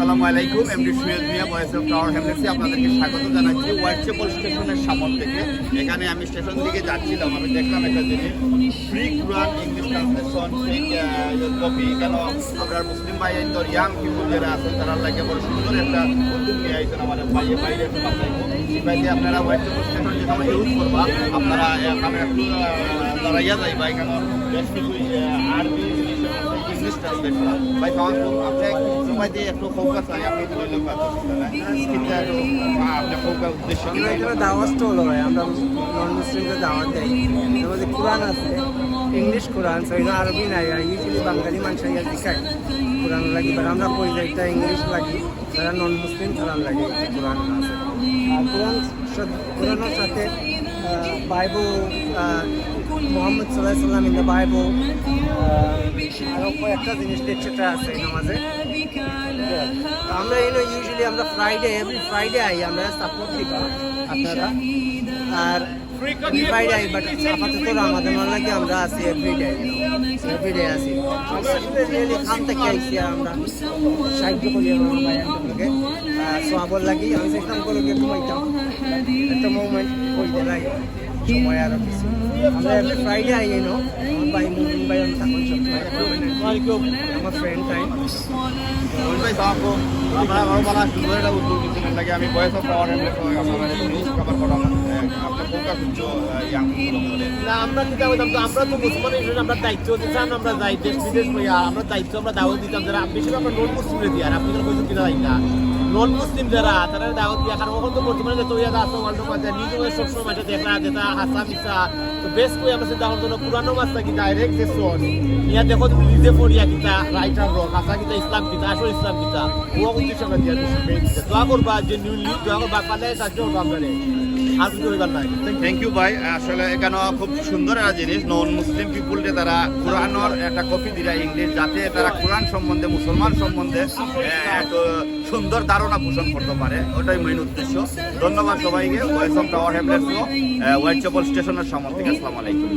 আসসালামু আলাইকুম MD Suyed Miah voice of Tower হ্যামলেটসে আপনাদেরকে স্বাগত জানাচ্ছি হোয়াটসঅ্যাপল স্টেশনের সামন থেকে। এখানে আমি স্টেশন দিকে যাচ্ছিলাম আমি দেখলাম একটা জিনিস। ফ্রি কুরআন ইংলিশ ট্রান্সলেশন কপি কেন? আমরা মুসলিম ভাই তো ইয়াং পিপুল যারা আছেন, তারা লাগে বড় সুন্দর একটা উদ্যোগ নিয়ে আইছেন আমাদের বাইরে বাইরে বাইরে আপনারা হোয়াটসঅ্যাপল স্টেশন যেটা আমরা ইউজ করবা, আপনারা আমি একটু দাঁড়াইয়া যাইবা এখানে বেশ কিছু আরবি জিনিস আছে, ইংলিশ ভাই আমার নন মুসলিমদের দাওয়াত দেয় আছে ইংলিশ কোরআন সো এটা আরবি নাই ইউজুয়ালি বাঙালি মানুষ শিখায় কোরআন লাগি আমরা এটা ইংলিশ লাগি। যারা নন মুসলিম তারা লাগে কোরআন আছে। কোরআনের সাথে বাইবেল মোহাম্মদ সাল্লাহ সাল্লাম ইন দ্য বাইবেল আরও কয়েকটা জিনিস সেটা আছে নামাজে। আমরা এনে ইউজুয়ালি আমরা ফ্রাইডে এভরি ফ্রাইডে আই, আমরা সাপোর্ট দিবা আপনারা। আর ফ্রাইডে আই বাট আপাতত আমাদের মনে লাগে আমরা আছি এভরিডে এভরিডে আছি। আমরা আসলে রিয়েলি খান থেকে আইসি আমরা। সাহায্য করি আমার ভাইয়াকে সোয়াবর লাগি আমি চেষ্টা করে, গিয়ে ঘুমাইতাম একটা মুভমেন্ট কই দেয় সময় আরও কিছু আমরা এভরি ফ্রাইডে আই আমার ভাই আমি থাকুন আমার ফ্রেন্ড টাইম আমরা বলা, সুন্দর একটা লাগে আমি আপনারা নিউজ কভার করা আমরা দায়িত্ব আমরা দায়িত্ব আমরা দাওয়াত দিতাম, যারা বেশিরভাগ আমরা নোট মুসলিমে দিই, আর আপনি যখন কইছেন কিনা নন মুসলিম যারা তারা দাওয়াত দিয়া কারণ ওখান তো বর্তমানে যত ইয়া আছে ওয়ার্ল্ড কাপ মাঝে নিজে সবসময় মাঝে দেখা যেটা হাসা মিসা তো বেশ কই আমরা চিন্তা করতে পুরানো মাছ থাকি ডাইরেক্ট যে শোন ইয়া দেখো তুমি নিজে পড়িয়া কিতা রাইট আর রং হাসা কিতা ইসলাম কিতা আসল ইসলাম কিতা ও উদ্দেশ্য আমরা দিয়া দোয়া করবা যে নিউ নিউ দোয়া করবা পালে সাহায্য করবা আমরা আর কিছু হইবার নাই। থ্যাংক ইউ ভাই। আসলে এখানে খুব সুন্দর একটা জিনিস নন মুসলিম পিপুল যে তারা কোরআনের একটা কপি দিলা ইংলিশ যাতে তারা কোরআন সম্বন্ধে মুসলমান সম্বন্ধে সুন্দর ধারণা পোষণ করতে পারে, ওটাই মেইন উদ্দেশ্য। ধন্যবাদ সবাইকে। ওয়েলকাম টাওয়ার হ্যামলেটস হোয়াইট স্টেশনের সামনে থেকে আসসালামু আলাইকুম।